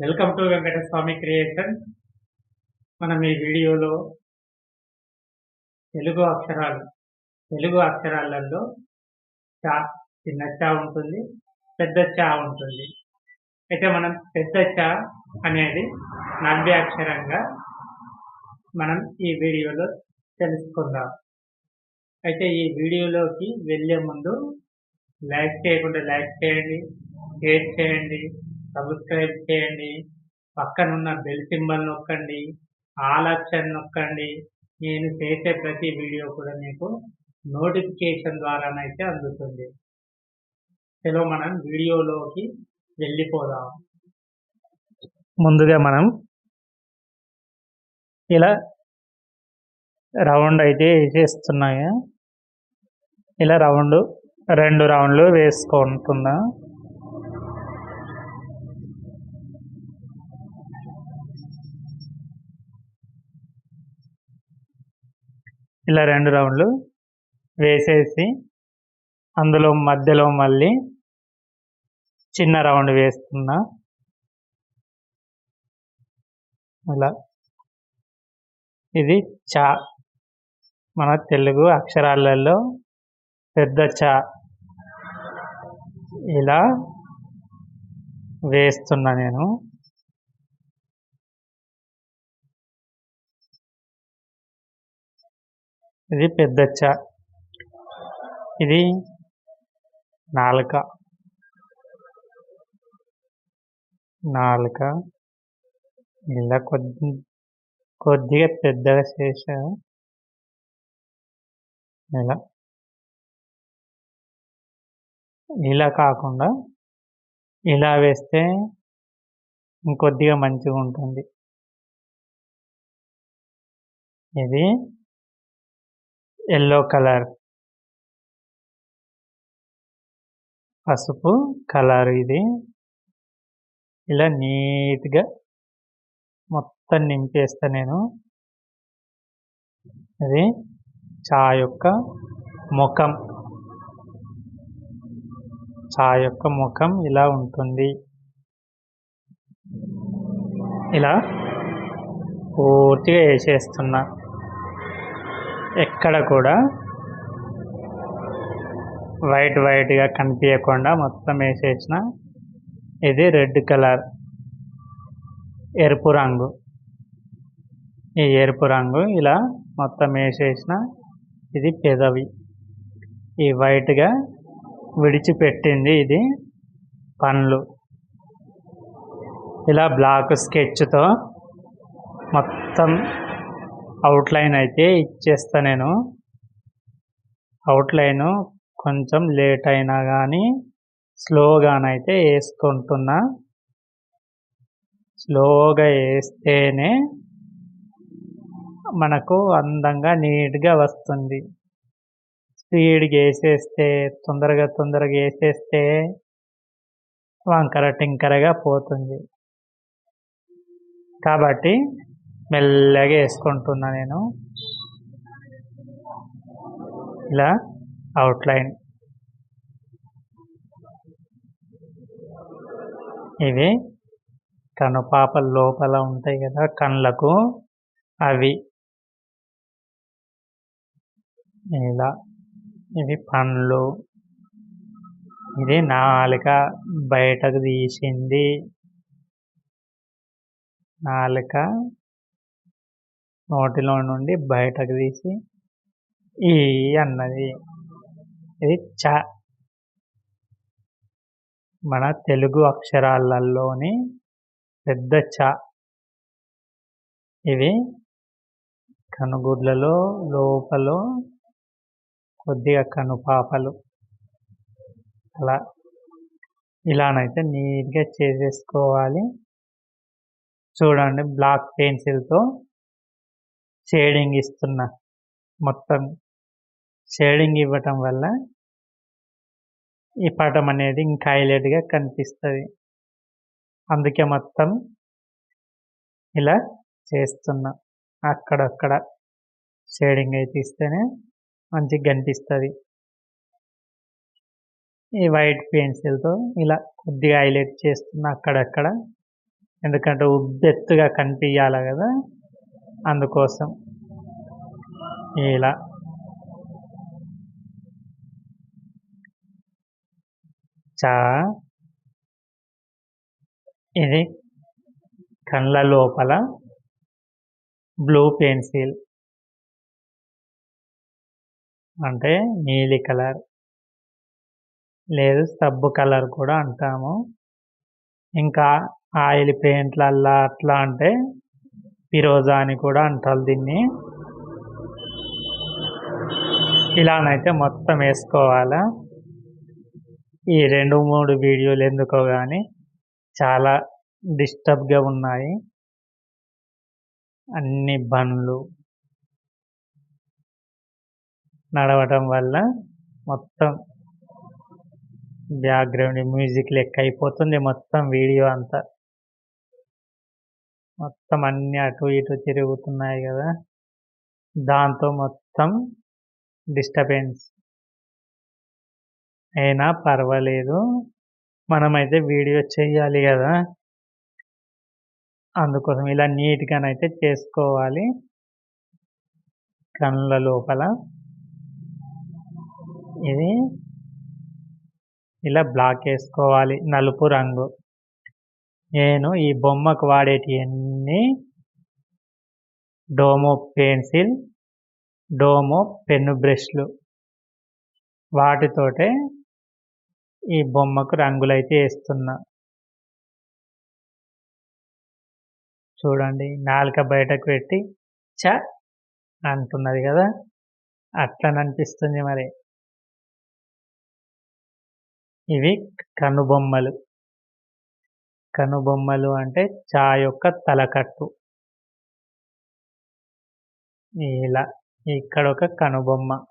Welcome to Venkataswamy creation. మనం ఈ వీడియోలో తెలుగు అక్షరాలు తెలుగు అక్షరాలలో చా చిన్న చా ఉంటుంది పెద్ద చా ఉంటుంది. అయితే మనం పెద్ద చా అనేది నవ్య అక్షరంగా మనం ఈ వీడియోలో తెలుసుకుందాం. అయితే ఈ వీడియోలోకి వెళ్ళే ముందు లైక్ చేయకుండా లైక్ చేయండి షేర్ చేయండి సబ్స్క్రైబ్ చేయండి. పక్కనున్న బెల్ సింబల్ నొక్కండి. ఆల్ ఆప్షన్ నొక్కండి. నేను చేసే ప్రతి వీడియో కూడా మీకు నోటిఫికేషన్ ద్వారానైతే అందుతుంది. సెలవు మనం వీడియోలోకి వెళ్ళిపోదాం. ముందుగా మనం ఇలా రౌండ్ అయితే వేసేస్తున్నాయా? ఇలా రౌండ్ రెండు రౌండ్లు వేసుకుంటున్నా. ఇలా రెండు రౌండ్లు వేసేసి అందులో మధ్యలో మళ్ళీ చిన్న రౌండ్ వేస్తున్నా. ఇలా ఇది చా. మన తెలుగు అక్షరాలలో పెద్ద చా. ఇలా వేస్తున్నా నేను. ఇది పెద్ద చ ఇది నాలుక. నాలుక. ఇలా కొద్ది కొద్దిగా పెద్దగా చేసా. ఇలా. ఇలా కాకుండా ఇలా వేస్తే ఇంకొద్దిగా మంచిగా ఉంటుంది ఇది ఎల్లో కలర్ పసుపు కలర్ ఇది. ఇలా నీట్గా మొత్తం నింపేస్తా నేను. ఇది చా యొక్క ముఖం. చా యొక్క ముఖం ఇలా ఉంటుంది. ఇలా పూర్తిగా వేసేస్తున్నా. ఎక్కడ కూడా వైట్ వైట్గా కనిపించకుండా మొత్తం వేసేసిన ఇది రెడ్ కలర్ ఎరుపు రంగు. ఈ ఎరుపు రంగు ఇలా మొత్తం వేసేసిన ఇది పెదవి. ఈ వైట్గా విడిచిపెట్టింది ఇది పండ్లు. ఇలా బ్లాక్ స్కెచ్తో మొత్తం అవుట్లైన్ అయితే ఇచ్చేస్తా నేను. అవుట్లైన్ కొంచెం లేట్ అయినా కానీ స్లోగానైతే వేసుకుంటున్నా. స్లోగా వేస్తేనే మనకు అందంగా నీట్గా వస్తుంది. స్పీడ్గా వేసేస్తే తొందరగా తొందరగా వేసేస్తే వంకర టింకరగా పోతుంది. కాబట్టి మెల్లగా వేసుకుంటున్నా నేను. ఇలా అవుట్లైన్ ఇవి కనుపాప లోపల ఉంటాయి కదా కళ్ళకు అవి. ఇలా ఇవి పండ్లు. ఇది నాలుక బయటకు తీసింది. నాలుక నోటిలో నుండి బయటకు తీసి ఈ అన్నది. ఇది చ. మన తెలుగు అక్షరాలలోని పెద్ద చ. ఇవి కనుగుడ్లలో లోపల కొద్దిగా కనుపాపలు. అలా ఇలానైతే నీట్గా చేసేసుకోవాలి. చూడండి బ్లాక్ పెన్సిల్తో షేడింగ్ ఇస్తున్నా మొత్తం షేడింగ్ ఇవ్వటం వల్ల ఈ పటం అనేది ఇంకా హైలైట్గా కనిపిస్తుంది. అందుకే మొత్తం ఇలా చేస్తున్నా. అక్కడక్కడ షేడింగ్ అయితే ఇస్తేనే మంచిగా కనిపిస్తుంది. ఈ వైట్ పెన్సిల్తో ఇలా కొద్దిగా హైలైట్ చేస్తున్నా అక్కడక్కడ. ఎందుకంటే ఉబ్బెత్తుగా కనిపించాలి కదా. అందుకోసం ఇలా. చా ఇది కళ్ళ లోపల బ్లూ పెన్సిల్ అంటే నీలి కలర్ లేదు సబ్బు కలర్ కూడా అంటాము. ఇంకా ఆయిల్ పెయింట్లల్లా అట్లా అంటే ఫిరోజా అని కూడా అంటారు దీన్ని. ఇలానైతే మొత్తం వేసుకోవాలా. ఈ రెండు మూడు వీడియోలు ఎందుకో కానీ చాలా డిస్టర్బ్గా ఉన్నాయి. అన్ని బండ్లు నడవటం వల్ల మొత్తం బ్యాక్గ్రౌండ్ మ్యూజిక్ లెక్క అయిపోతుంది మొత్తం వీడియో అంతా. మొత్తం అన్ని అటు ఇటు తిరుగుతున్నాయి కదా. దాంతో మొత్తం డిస్టర్బెన్స్ అయినా పర్వాలేదు. మనమైతే వీడియో చేయాలి కదా. అందుకోసం ఇలా నీట్గానైతే చేసుకోవాలి. కళ్ళ లోపల. ఇది ఇలా బ్లాక్ వేసుకోవాలి నలుపు రంగు. నేను ఈ బొమ్మకు వాడేటివన్నీ డోమో పెన్సిల్ డోమో పెన్ను బ్రష్లు. వాటితోటే ఈ బొమ్మకు రంగులైతే వేస్తున్నా. చూడండి నాలుక బయటకు పెట్టి చ అంటున్నది కదా అట్లననిపిస్తుంది మరి. ఇవి కనుబొమ్మలు కనుబొమ్మలు అంటే చా యొక్క తలకట్టు. ఇలా ఇక్కడ ఒక కనుబొమ్మ.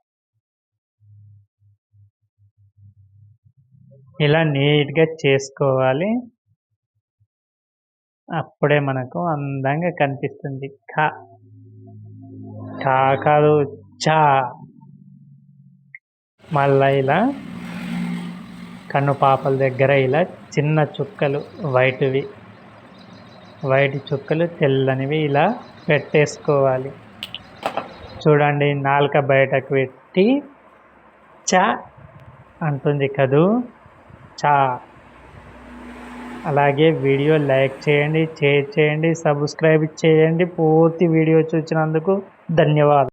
ఇలా నీట్గా చేసుకోవాలి. అప్పుడే మనకు అందంగా కనిపిస్తుంది. కా. కా కాదు చా. మళ్ళా ఇలా కన్ను పాపల దగ్గర ఇలా చిన్న చుక్కలు వైట్వి. వైట్ చుక్కలు తెల్లనివి ఇలా పెట్టేసుకోవాలి. చూడండి నాలుక బయటకు పెట్టి చ అంటుంది కదూ చా. అలాగే వీడియో లైక్ చేయండి షేర్ చేయండి సబ్స్క్రైబ్ చేయండి. పూర్తి వీడియో చూసినందుకు ధన్యవాదాలు.